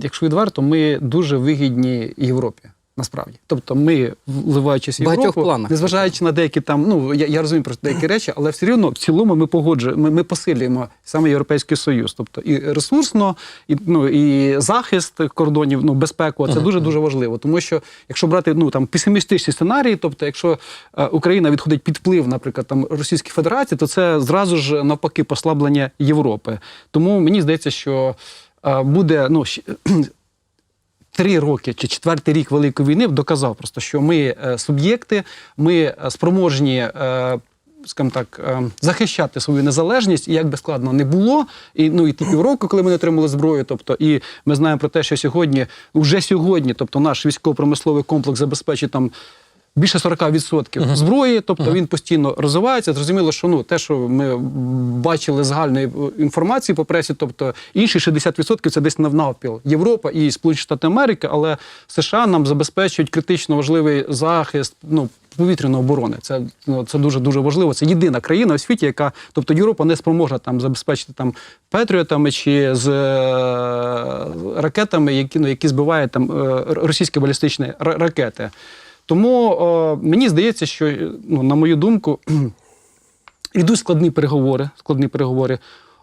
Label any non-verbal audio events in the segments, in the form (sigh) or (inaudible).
якщо відверто, ми дуже вигідні Європі. Насправді, тобто ми, вливаючись в Європу, планах. незважаючи на деякі там, ну я, я розумію про деякі (clears throat) речі, але все рівно в цілому ми погоджуємо, ми, ми посилюємо саме Європейський Союз. Тобто і ресурсно, і ну і захист кордонів, ну безпеку, це дуже дуже важливо. Тому що якщо брати ну там песимістичні сценарії, тобто, якщо е, Україна відходить під вплив, наприклад, там Російської Федерації, то це зразу ж навпаки послаблення Європи. Тому мені здається, що буде ну. (clears throat) Три роки чи четвертий рік Великої війни доказав просто, що ми е, суб'єкти, ми е, спроможні, е, скажімо так, е, захищати свою незалежність, і як би складно не було, і ну і ті півроку, коли ми не отримали зброю. Тобто, і ми знаємо про те, що сьогодні, вже сьогодні, тобто наш військово-промисловий комплекс забезпечить там. Більше 40% зброї, тобто він постійно розвивається. Зрозуміло, що ну те, що ми бачили загальної е, інформації по пресі, тобто інші 60% це десь навпіл Європа і Сполучені Штати Америки, але США нам забезпечують критично важливий захист. Ну повітряної оборони. Це ну, це дуже дуже важливо. Це єдина країна у світі, яка, тобто Європа не спроможна там забезпечити там патріотами чи з е, ракетами, які ну які збивають там е, російські балістичні ракети. Тому е, мені здається, що ну, на мою думку, (clears throat) йдуть складні переговори. Складні переговори.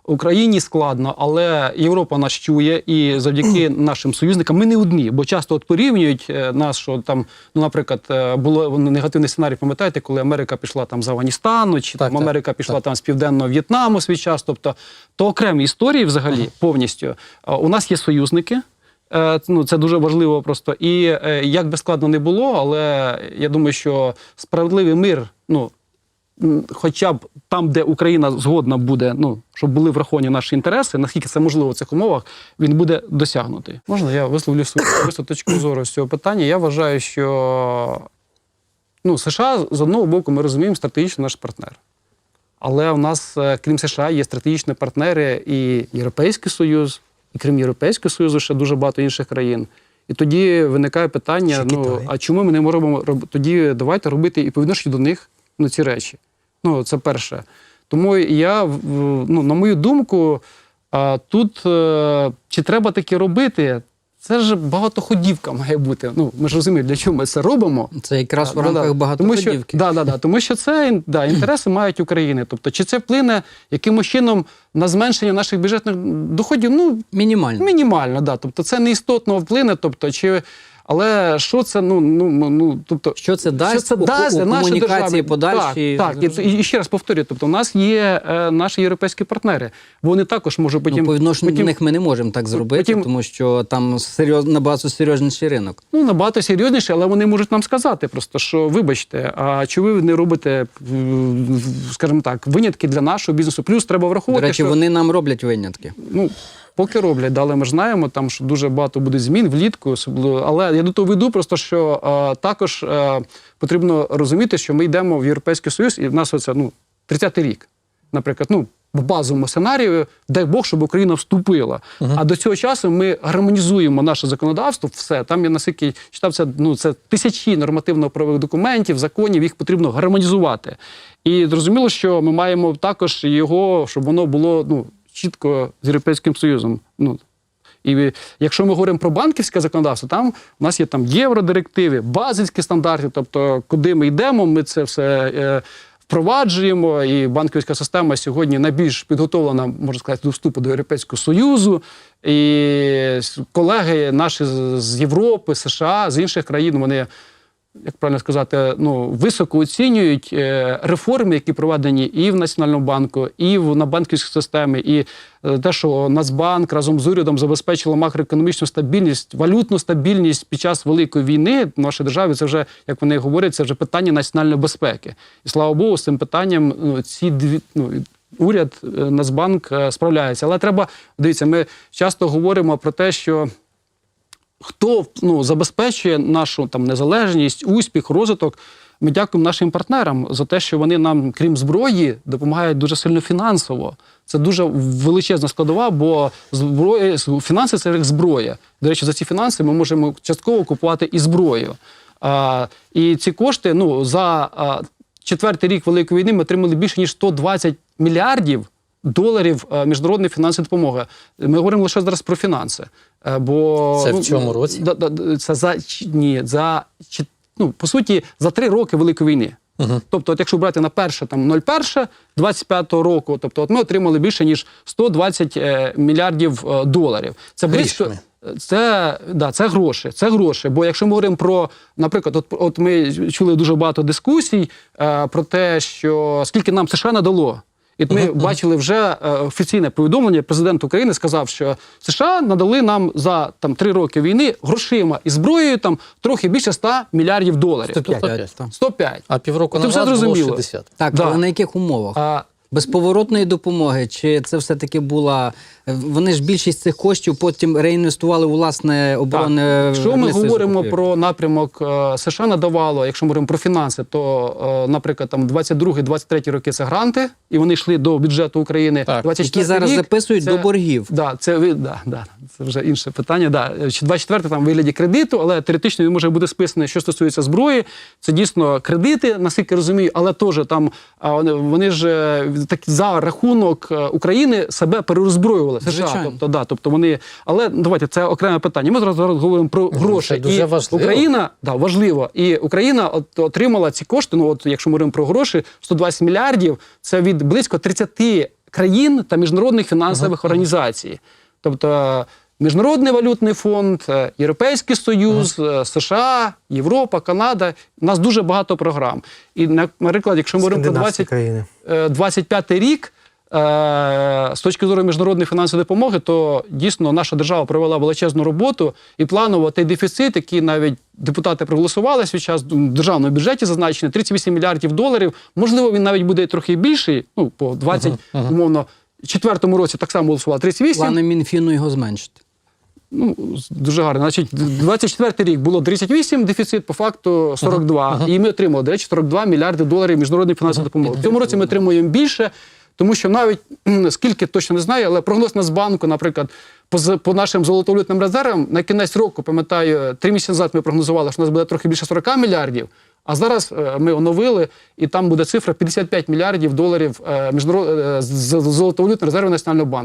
Україні складно, але Європа нас чує, і завдяки (clears throat) нашим союзникам ми не одні, бо часто от порівнюють е, нас, що там, ну, наприклад, е, було негативний сценарій, пам'ятаєте, коли Америка пішла там з Афганістану, чи Так, там так, Америка пішла там з південного В'єтнаму свій час. Тобто, то окремі історії взагалі повністю. У нас є союзники. Е, Ну, це дуже важливо просто. І е, як би складно не було, але я думаю, що справедливий мир, ну хоча б там, де Україна згодна буде, ну щоб були враховані наші інтереси, наскільки це можливо в цих умовах, він буде досягнутий. Можна я висловлю свою особисту точку зору з цього питання? Я вважаю, що ну, США з одного боку ми розуміємо стратегічно наш партнер. Але в нас, е, крім США, є стратегічні партнери і Європейський Союз, і крім Європейського Союзу, ще дуже багато інших країн. І тоді виникає питання: Ще ну Китай. а чому ми не можемо тоді давайте робити і по відношенню до них ну, ці речі. Ну, це перше. Тому я, ну, на мою думку, тут е, чи треба таке робити? Це ж багатоходівка має бути. Ну, ми ж розуміємо, для чого ми це робимо. Це якраз в Да, да, рамках да. Тому багатоходівки. що, да, да, да, тому що це да, інтереси мають України. Тобто, чи це вплине якимось чином на зменшення наших бюджетних доходів? Ну, Мінімально. мінімально, да. Тобто це не істотно вплине. Тобто, чи... Але що це, ну, ну, ну тобто, Що це дасть що це дасть у для нашої держави? подальшій? Так, так. І, і ще раз повторюю, тобто, у нас є е, наші європейські партнери. Вони також можуть потім... ну, по відношенню потім до них ми не можемо так зробити, потім- тому що там серйоз, набагато серйозніший ринок. Ну, набагато серйозніше, але вони можуть нам сказати просто, що вибачте, а чи ви не робите, м, скажімо так, винятки для нашого бізнесу? Плюс треба До речі, що вони нам роблять винятки. ну. Поки роблять, але ми ж знаємо, там що дуже багато буде змін влітку, особливо. Але я до того веду, просто що е, також е, потрібно розуміти, що ми йдемо в Європейський Союз, і в нас оце ну 30-й рік. Наприклад, ну в базовому сценарію, дай Бог, щоб Україна вступила. А до цього часу ми гармонізуємо наше законодавство. Все там я наскільки читав це. Ну це тисячі нормативно-правових документів, законів. Їх потрібно гармонізувати. І зрозуміло, що ми маємо також його, щоб воно було ну чітко з Європейським Союзом. Ну і якщо ми говоримо про банківське законодавство, там у нас є там євродирективи, базильські стандарти, тобто куди ми йдемо, ми це все е, впроваджуємо. І банківська система сьогодні найбільш підготовлена, можна сказати, до вступу до Європейського Союзу. І колеги наші з Європи, США, з інших країн, вони як правильно сказати, ну високо оцінюють е, реформи, які проведені і в Національному банку, і в на банківській системі, і е, те, що Нацбанк разом з урядом забезпечило макроекономічну стабільність, валютну стабільність під час великої війни в нашій державі. Це вже як вони говорять, це вже питання національної безпеки. І слава Богу, з цим питанням ну, ці дві ну. Уряд, е, Нацбанк справляється. Але треба дивіться, ми часто говоримо про те, що хто ну, забезпечує нашу там незалежність, успіх, розвиток. Ми дякуємо нашим партнерам за те, що вони нам, крім зброї, допомагають дуже сильно фінансово. Це дуже величезна складова, бо зброя фінанси це як зброя. До речі, за ці фінанси ми можемо частково купувати і зброю. А, і ці кошти, ну за а, четвертий рік Великої війни ми отримали більше ніж 120 мільярдів доларів е, міжнародної фінансової допомоги. Ми говоримо лише зараз про фінанси. Бо Це в цьому році? Да, да, це за ні, за ну, по суті за три роки Великої війни. Угу. Тобто, от якщо брати на перше там 01 25-го року, тобто от ми отримали більше ніж 120 е, мільярдів е, доларів. Це близько. Грішми. Це, да, це гроші, це гроші. Бо якщо ми говоримо про, наприклад, от, от ми чули дуже багато дискусій е, про те, що скільки нам США надало. І ми бачили вже е, офіційне повідомлення. Президент України сказав, що США надали нам за там три роки війни грошима і зброєю там трохи більше 100 мільярдів доларів. 105. 105, так. 105. А півроку на все назад було зрозуміло. 60. Так, Да. але на яких умовах? А, Безповоротної допомоги, чи це все-таки була. Вони ж більшість цих коштів потім реінвестували у власне оборонне. Так. Якщо ми говоримо закупівлі. про напрямок е, США надавало, якщо ми говоримо про фінанси, то, е, наприклад, там 22-23 роки це гранти, і вони йшли до бюджету України. Так. 24 які зараз рік, записують це- до боргів. Да, це ви да, да, це вже інше питання. Да. Чи 24 там вигляді кредиту, але теоретично він може бути списаний, що стосується зброї. Це дійсно кредити, наскільки розумію, але теж там вони, ж е, так за рахунок е, України себе перерозброювали. США. Звичайно. Тобто, да, тобто вони, але давайте це окреме питання. Ми зараз, зараз говоримо про гроші. це дуже і важливо. Україна да, важливо. І Україна от, отримала ці кошти. Ну, от якщо ми говоримо про гроші, 120 мільярдів це від близько 30 країн та міжнародних фінансових організацій. Тобто Міжнародний валютний фонд, е, Європейський Союз, е, США, Європа, Канада. У нас дуже багато програм. І наприклад, якщо ми говоримо про Скандинавські 20, е, 25 рік. е, З точки зору міжнародної фінансової допомоги, то дійсно наша держава провела величезну роботу і планово той дефіцит, який навіть депутати проголосували свій час в державному бюджеті зазначений 38 мільярдів доларів. Можливо, він навіть буде трохи більший. Ну по 20, умовно, четвертому році так само голосувало 38. плани Мінфіну його зменшити. Ну, дуже гарно. Значить, 24 рік було 38 дефіцит, по факту 42. І ми отримали, до речі, 42 мільярди доларів міжнародної фінансової допомоги. В цьому році ми отримуємо більше, тому що навіть скільки точно не знаю, але прогноз Нацбанку, наприклад, по, по нашим золотовалютним резервам на кінець року, пам'ятаю, три місяці назад ми прогнозували, що у нас буде трохи більше 40 мільярдів. А зараз е, ми оновили, і там буде цифра 55 мільярдів доларів е, міжнарод... е, золотовалютних резервів Національного банку.